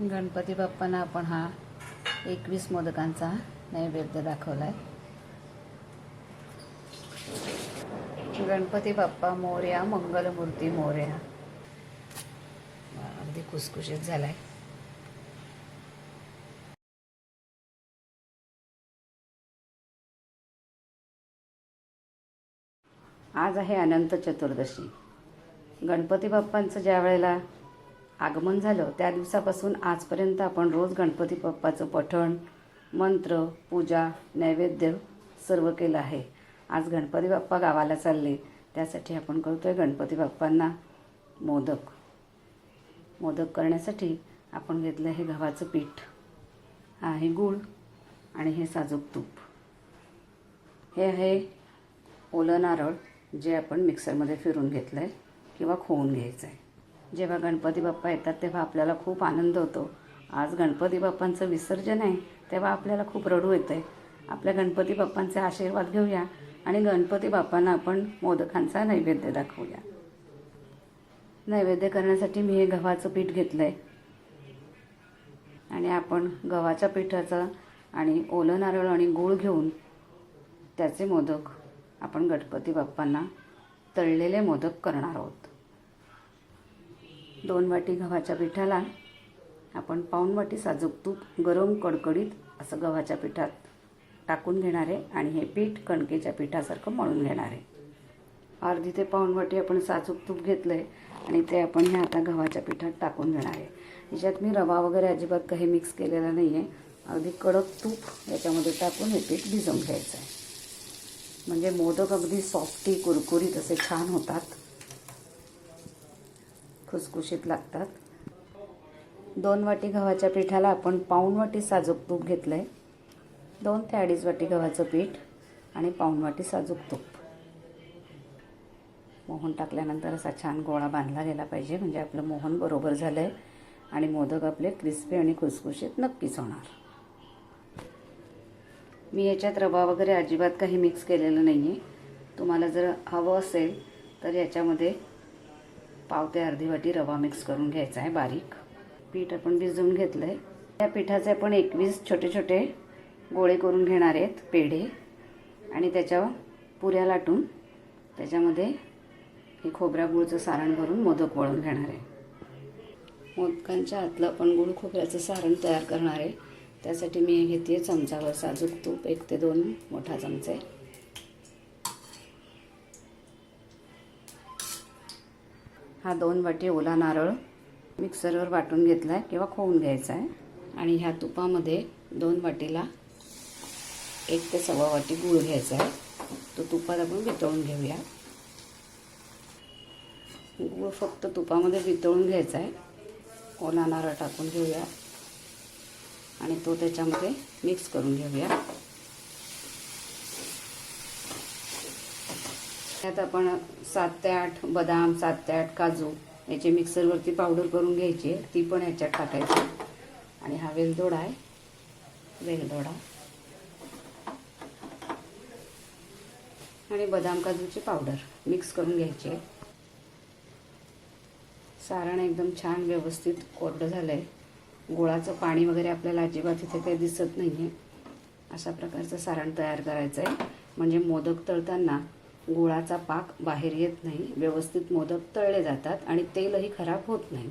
गणपती बाप्पांना आपण हा एकवीस मोदकांचा नैवेद्य दाखवला आहे गणपती बाप्पा मोर्या मंगलमूर्ती मोर्या. अगदी अगदी झाला झालाय. आज आहे अनंत चतुर्दशी. गणपती बाप्पांचं ज्या वेळेला आगमन झालं. त्या दिवसापासून आजपर्यंत आपण रोज गणपती बाप्पाचं पठण मंत्र पूजा नैवेद्य सर्व केलं आहे. आज गणपती बाप्पा गावाला चालले. त्यासाठी आपण करतोय गणपती बाप्पांना मोदक. मोदक करण्यासाठी आपण घेतलं हे गव्हाचं पीठ हा आहे गूळ आणि हे साजूक तूप. हे आहे ओलं नारळ जे आपण मिक्सरमध्ये फिरून घेतलं आहे किंवा खोवून घ्यायचं आहे जेव्हा गणपती बाप्पा येतात तेव्हा आपल्याला खूप आनंद होतो. आज गणपती बाप्पांचं विसर्जन आहे तेव्हा आपल्याला खूप रडू येतं आहे आपल्या गणपती बाप्पांचे आशीर्वाद घेऊया आणि गणपती बाप्पांना आपण मोदकांचा नैवेद्य दाखवूया. नैवेद्य करण्यासाठी मी हे गव्हाचं पीठ घेतलं आहे आणि आपण गव्हाच्या पिठाचं आणि ओलं नारळ आणि गूळ घेऊन त्याचे मोदक आपण गणपती बाप्पांना तळलेले मोदक करणार आहोत. दोन वाटी गव्हाच्या पिठाला. आपण पाऊण वाटी साजूक तूप गरम कडकडीत असं गव्हाच्या पिठात टाकून घेणार आहे आणि हे पीठ कणकेच्या पिठासारखं मळून घेणार. आहे अर्धी ते पाऊण वाटी आपण साजूक तूप घेतलं आहे आणि ते आपण हे आता गव्हाच्या पिठात टाकून घेणार. आहे याच्यात मी रवा वगैरे अजिबात काही मिक्स केलेला नाही आहे अगदी कडक तूप याच्यामध्ये टाकून हे पीठ भिजवून घ्यायचं आहे म्हणजे मोदक अगदी सॉफ्टी कुरकुरीत असे छान होतात. खुसखुशीत लागतात. दोन वाटी गव्हाच्या पिठाला आपण पाऊण वाटी साजूक तूप घेतलं आहे दोन ते अडीच वाटी गव्हाचं पीठ आणि पाऊण वाटी साजूक तूप. मोहन टाकल्यानंतर असा छान गोळा बांधला गेला पाहिजे म्हणजे आपलं मोहन बरोबर झालं आहे आणि मोदक आपले क्रिस्पी आणि खुसखुशीत नक्कीच होणार. मी याच्यात रवा वगैरे अजिबात काही मिक्स केलेलं नाही आहे तुम्हाला जर हवं असेल तर याच्यामध्ये पाव ते अर्धी वाटी रवा मिक्स करून घ्यायचा आहे बारीक. पीठ आपण भिजवून घेतलं आहे त्या पिठाचे आपण एकवीस छोटे छोटे गोळे करून घेणार आहेत पेढे. आणि त्याच्यावर पुऱ्या लाटून त्याच्यामध्ये हे खोबऱ्या गुळचं सारण भरून मोदक वळून घेणार आहे. मोदकांच्या आतलं आपण गुळ खोबऱ्याचं सारण तयार करणार आहे. त्यासाठी मी घेते चमचावर साजूक तूप एक ते दोन मोठा चमचे हा दोन वाटी ओला नारळ मिक्सरवर वाटून घेतला आहे किंवा खोवून घ्यायचा आहे आणि ह्या तुपामध्ये दोन वाटीला एक ते सव्वा वाटी गूळ घ्यायचा आहे तो तुपात आपण वितळून घेऊया. गूळ फक्त तुपामध्ये वितळून घ्यायचा आहे ओला नारळ टाकून घेऊया. आणि तो त्याच्यामध्ये मिक्स करून घेऊया. त्यात आपण सात ते आठ बदाम सात ते आठ काजू याची मिक्सरवरती पावडर करून घ्यायची आहे. ती पण याच्यात टाकायची आणि हा वेलदोडा आहे. वेलदोडा. आणि बदाम काजूची पावडर मिक्स करून घ्यायची आहे. सारण एकदम छान व्यवस्थित कोरडं झालं आहे गुळाचं पाणी वगैरे आपल्याला अजिबात इथे काही दिसत नाही आहे अशा प्रकारचं सारण तयार करायचं आहे म्हणजे मोदक तळताना गुळाचा पाक बाहेर येत नाही व्यवस्थित मोदक तळले जातात आणि तेलही खराब होत नाही.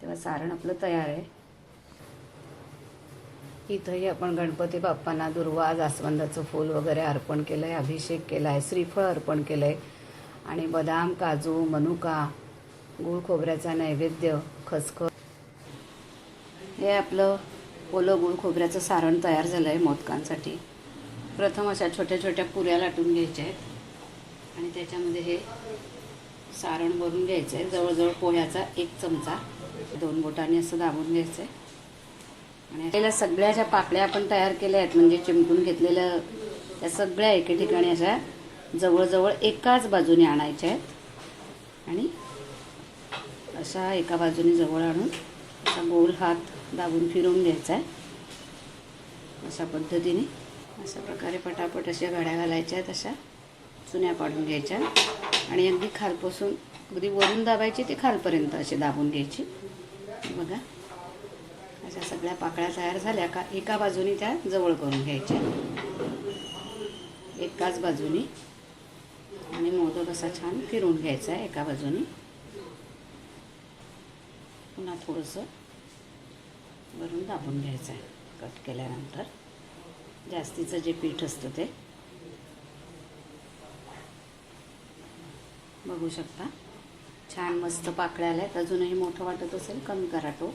तेव्हा सारण आपलं तयार आहे. इथंही आपण गणपती बाप्पांना दुर्वा जास्वंदाचं फूल वगैरे अर्पण केलं आहे अभिषेक केला आहे श्रीफळ अर्पण केलं आहे आणि बदाम काजू मनुका गुळ खोबऱ्याचा नैवेद्य खसखस. हे आपलं ओलं गुळ खोबऱ्याचं सारण तयार झालं आहे मोदकांसाठी. प्रथम अशा छोट्या छोट्या पुऱ्या लाटून घ्यायच्या आहेत. आणि त्याच्यामध्ये हे सारण भरून घ्यायचं आहे. जवळजवळ पोह्याचा एक चमचा दोन बोटांनी असं दाबून घ्यायचं आहे आणि आपल्याला सगळ्या ज्या पाकळ्या आपण तयार केल्या आहेत म्हणजे चिमटून घेतलेल्या त्या सगळ्या एके ठिकाणी अशा जवळजवळ एकाच बाजूने आणायच्या आहेत. आणि अशा एका बाजूने जवळ आणून असा गोल हात दाबून फिरवून घ्यायचा आहे. अशा पद्धतीने अशा प्रकारे पटापट अशा घड्या घालायच्या आहेत अशा चुन्या पाडून घ्यायच्या. आणि अगदी खालपासून अगदी वरून दाबायची ते खालपर्यंत अशी दाबून घ्यायची. बघा. अशा सगळ्या पाकळ्या तयार झाल्या का एका बाजूनी त्या जवळ करून घ्यायच्या. एकाच बाजूनी. आणि मोदक असा छान फिरून घ्यायचा आहे एका बाजूनी. पुन्हा थोडंसं वरून दाबून घ्यायचं आहे. कट केल्यानंतर. जास्तीचं जे पीठ असतं ते. बघू शकता. छान मस्त पाकळ्या आल्यात. अजूनही मोठं वाटत असेल कमी करा टोक.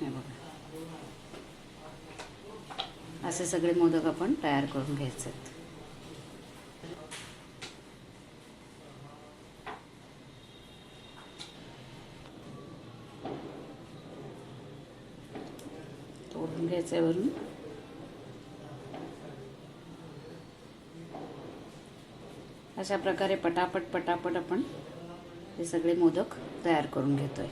हे बघा. असे सगळे मोदक आपण तयार करून घ्यायचे आहेत. घ्यायचं आहे वरून अशा प्रकारे पटापट पटापट आपण हे सगळे मोदक तयार करून घेतोय.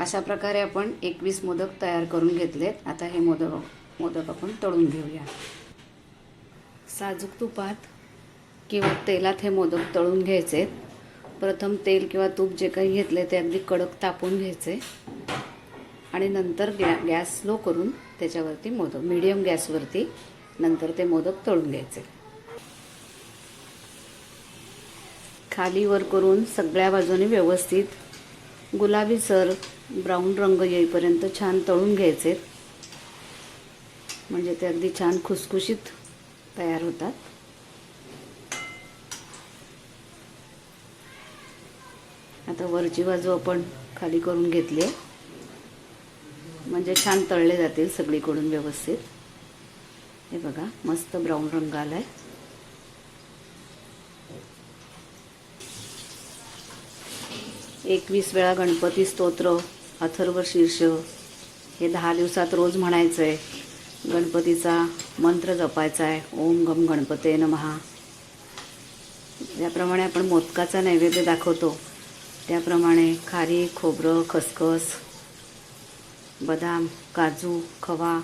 अशा प्रकारे आपण एकवीस मोदक तयार करून घेतलेत. आता हे मोदक मोदक आपण तळून घेऊया. साजूक तुपात किंवा तेलात हे मोदक तळून घ्यायचे. प्रथम तेल किंवा तूप जे काही घेतले ते अगदी कडक तापून घ्यायचे. आणि नंतर गॅ गॅस स्लो करून त्याच्यावरती मोदक मिडियम गॅसवरती नंतर ते मोदक तळून घ्यायचे. खाली वर करून सगळ्या बाजूने व्यवस्थित गुलाबी सर ब्राऊन रंग येईपर्यंत छान तळून घ्यायचे. म्हणजे ते अगदी छान खुसखुशीत तयार होतात. आता वरची बाजू आपण खाली करून घेतली आहे. म्हणजे छान तळले जातील सगळीकडून व्यवस्थित. हे बघा मस्त ब्राऊन रंग आलाय. एकवीस वेळा गणपती स्तोत्र अथर्व शीर्ष हे दहा दिवसात रोज म्हणायचं आहे गणपतीचा मंत्र जपायचा आहे ओम गम गणपते नमहा ज्याप्रमाणे आपण मोदकाचा नैवेद्य दाखवतो त्याप्रमाणे खारी खोबरं खसखस बदाम काजू खवा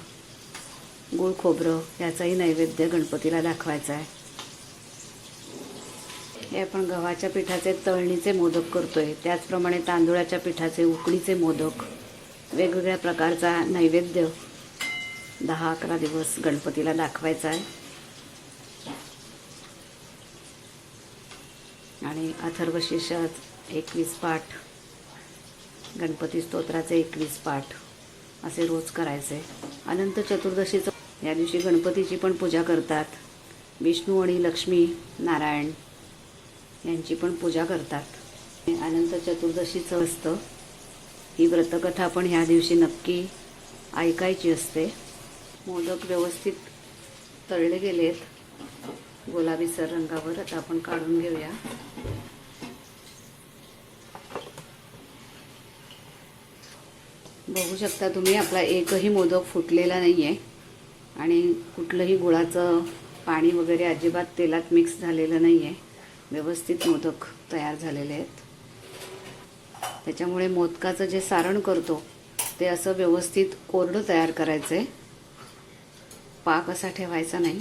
गूळ खोबरं याचाही नैवेद्य गणपतीला दाखवायचा आहे हे आपण गव्हाच्या पिठाचे तळणीचे मोदक करतोय. त्याचप्रमाणे तांदुळाच्या पिठाचे उकडीचे मोदक. वेगवेगळ्या प्रकारचा नैवेद्य दहा अकरा दिवस गणपतीला दाखवायचा आहे. आणि अथर्वशीर्षात एकवीस पाठ गणपती स्तोत्राचे एकवीस पाठ असे रोज करायचे. अनंत चतुर्दशीचं या दिवशी गणपतीची पण पूजा करतात. विष्णू आणि लक्ष्मी नारायण. यांची पण पूजा करतात. अनंत चतुर्दशीचं असतं. ही व्रतकथा पण ह्या दिवशी नक्की ऐकायची असते. मोदक व्यवस्थित तळले गेलेत. गुलाबी सर रंगावर आता आपण काढून घेऊया. बघू शकता तुम्ही आपला एकही मोदक फुटलेला नाही आहे आणि कुठलंही गुळाचं पाणी वगैरे अजिबात तेलात मिक्स झालेलं नाही आहे व्यवस्थित मोदक तयार झालेले आहेत. त्याच्यामुळे मोदकाचं जे सारण करतो ते असं व्यवस्थित कोरडं तयार करायचं आहे पाक असा ठेवायचा नाही.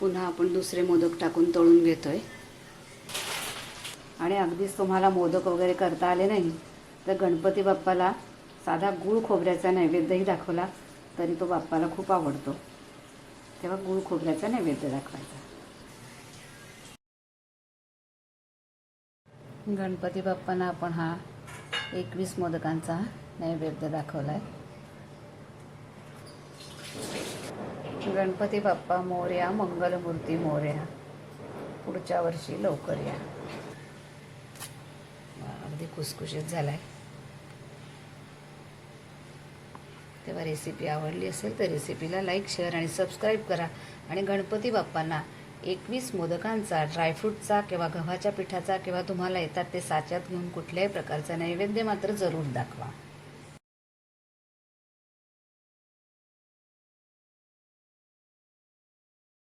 पुन्हा आपण दुसरे मोदक टाकून तळून घेतो आहे आणि अगदीच तुम्हाला मोदक वगैरे करता आले नाही तर गणपती बाप्पाला साधा गूळ खोबऱ्याचा नैवेद्यही दाखवला तरी तो बाप्पाला खूप आवडतो. तेव्हा गूळ खोबऱ्याचा नैवेद्य दाखवायचा. गणपती बाप्पांना आपण हा एकवीस मोदकांचा नैवेद्य दाखवला आहे गणपती बाप्पा मोर्या मंगलमूर्ती मोर्या. पुढच्या वर्षी लवकर या. अगदी खुसखुशीत झालाय. तेव्हा रेसिपी आवडली असेल तर रेसिपीला लाईक शेअर आणि सबस्क्राईब करा. आणि गणपती बाप्पांना एकवीस मोदकांचा ड्रायफ्रूटचा किंवा गव्हाच्या पिठाचा किंवा तुम्हाला येतात ते साच्यात घेऊन कुठल्याही प्रकारचा नैवेद्य मात्र जरूर दाखवा.